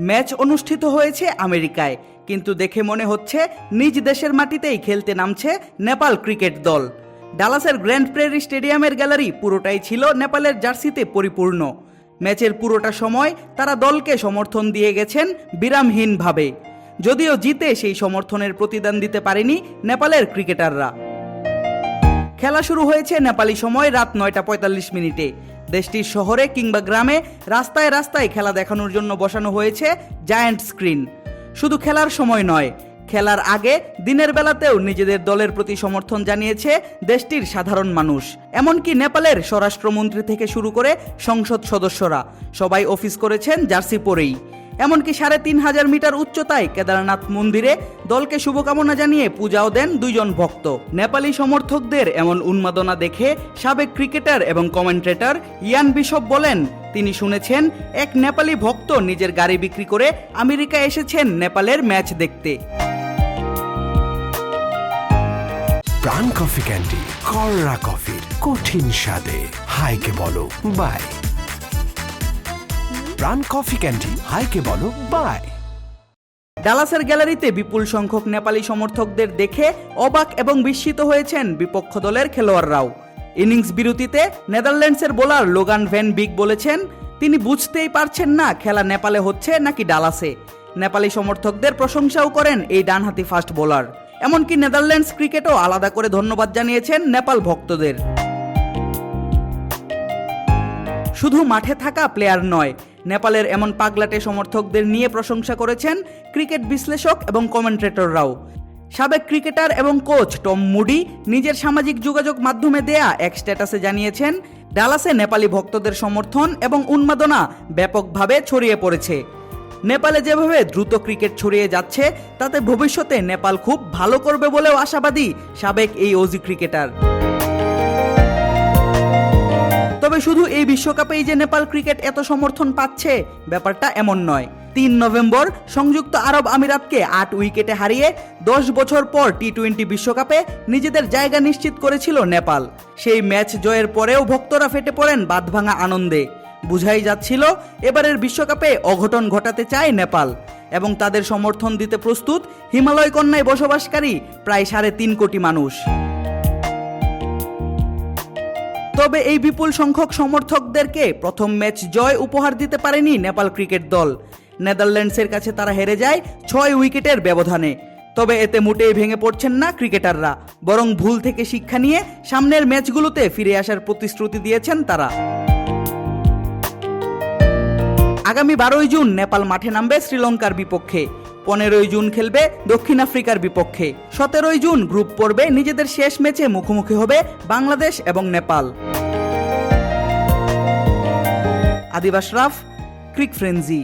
Match অনুষ্ঠিত হয়েছে আমেরিকায়। কিন্তু দেখে মনে হচ্ছে নিজ দেশের মাটিতেই খেলতে নামছে নেপাল ক্রিকেট দল। ডালাসের গ্র্যান্ড প্রেরি স্টেডিয়ামের গ্যালারি পুরোটাই ছিল নেপালের জার্সিতে পরিপূর্ণ। ম্যাচের পুরোটা সময় তারা দলকে সমর্থন দিয়ে গেছেন বিরামহীনভাবে। যদিও জিতে সেই সমর্থনের প্রতিদান দিতে পারেনি নেপালের ক্রিকেটাররা। খেলা শুরু হয়েছে নেপালি সময় রাত নয়টা পঁয়তাল্লিশ মিনিটে। দেশটির শহরে কিংবা গ্রামে রাস্তায় রাস্তায় খেলা দেখানোর জন্য বসানো হয়েছে জায়ান্ট স্ক্রিন। শুধু খেলার সময় নয়, খেলার আগে দিনের বেলাতেও নিজেদের দলের প্রতি সমর্থন জানিয়েছে দেশটির সাধারণ মানুষ। এমনকি নেপালের স্বরাষ্ট্রমন্ত্রী থেকে শুরু করে সংসদ সদস্যরা। সবাই অফিস করেছেন জার্সি পরেই। এমনকি সাড়ে তিন হাজার মিটার উচ্চতায় কেদারনাথ মন্দিরে দলকে শুভকামনা জানিয়ে পূজাও দেন দুইজন ভক্ত। নেপালি সমর্থকদের এমন উন্মাদনা দেখে সাবেক ক্রিকেটার এবং কমেন্ট্রেটর ইয়ান বিশপ বলেন, তিনি শুনেছেন, এক নেপালি ভক্ত নিজের গাড়ি বিক্রি করে আমেরিকা এসেছেন নেপালের ম্যাচ দেখতে। কফি ক্যান্ডি, কররা কফির কঠিন স্বাদে। হাইকে বলো, বাই। প্রাণ কফি ক্যান্ডি হাইকে বলো বাই ডালাসের গ্যালারিতে বিপুল সংখ্যক নেপালি সমর্থকদের দেখে অবাক এবং বিস্মিত হয়েছেন বিপক্ষ দলের খেলোয়াড়রাও। ইনিংস বিরতিতে নেদারল্যান্ডসের বোলার লোগান ভ্যান বিগ বলেছেন, তিনি বুঝতেই পারছেন না খেলা নেপালে হচ্ছে নাকি ডালাসে। নেপালি সমর্থকদের প্রশংসাও করেন এই ডানহাতি ফাস্ট বোলার। এমনকি নেদারল্যান্ডস ক্রিকেটও আলাদা করে ধন্যবাদ জানিয়েছেন নেপাল ভক্তদের। শুধু মাঠে থাকা প্লেয়ার নয় নেপালের এমন পাগলাটে সমর্থকদের নিয়ে প্রশংসা করেছেন ক্রিকেট বিশ্লেষক এবং কমেন্ট্রেটররাও সাবেক ক্রিকেটার এবং কোচ টম মুডি নিজের সামাজিক যোগাযোগ মাধ্যমে দেয়া এক স্ট্যাটাসে জানিয়েছেন, ডালাসে নেপালি ভক্তদের সমর্থন এবং উন্মাদনা ব্যাপকভাবে ছড়িয়ে পড়েছে। নেপালে যেভাবে দ্রুত ক্রিকেট ছড়িয়ে যাচ্ছে, তাতে ভবিষ্যতে নেপাল খুব ভালো করবে বলেও আশাবাদী সাবেক এই ওজি ক্রিকেটার। তবে শুধু এই বিশ্বকাপেই যে নেপাল ক্রিকেট এত সমর্থন পাচ্ছে, ব্যাপারটা এমন নয়। তিন নভেম্বর সংযুক্ত আরব আমিরাতকে আট উইকেটে হারিয়ে দশ বছর পর টি টোয়েন্টি বিশ্বকাপে নিজেদের জায়গা নিশ্চিত করেছিল নেপাল। সেই ম্যাচ জয়ের পরেও ভক্তরা ফেটে পড়েন বাঁধভাঙা আনন্দে। বুঝাই যাচ্ছিল, এবারের বিশ্বকাপে অঘটন ঘটাতে চায় নেপাল এবং তাদের সমর্থন দিতে প্রস্তুত হিমালয় কন্যায় বসবাসকারী প্রায় সাড়ে তিন কোটি মানুষ। তবে এই বিপুল সংখ্যক সমর্থকদেরকে প্রথম ম্যাচ জয় উপহার দিতে পারেনি নেপাল ক্রিকেট দল। নেদারল্যান্ডসের কাছে তারা হেরে যায় ছয় উইকেটের ব্যবধানে। তবে এতে মোটেই ভেঙে পড়ছেন না ক্রিকেটাররা, বরং ভুল থেকে শিক্ষা নিয়ে সামনের ম্যাচগুলোতে ফিরে আসার প্রতিশ্রুতি দিয়েছেন তারা। আগামী বারোই জুন নেপাল মাঠে নামবে শ্রীলঙ্কার বিপক্ষে। পনেরোই জুন খেলবে দক্ষিণ আফ্রিকার বিপক্ষে। সতেরোই জুন গ্রুপ পর্বে নিজেদের শেষ ম্যাচে মুখোমুখি হবে বাংলাদেশ এবং নেপাল। আদিবাস রাফ, ক্রিক ফ্রেন্জি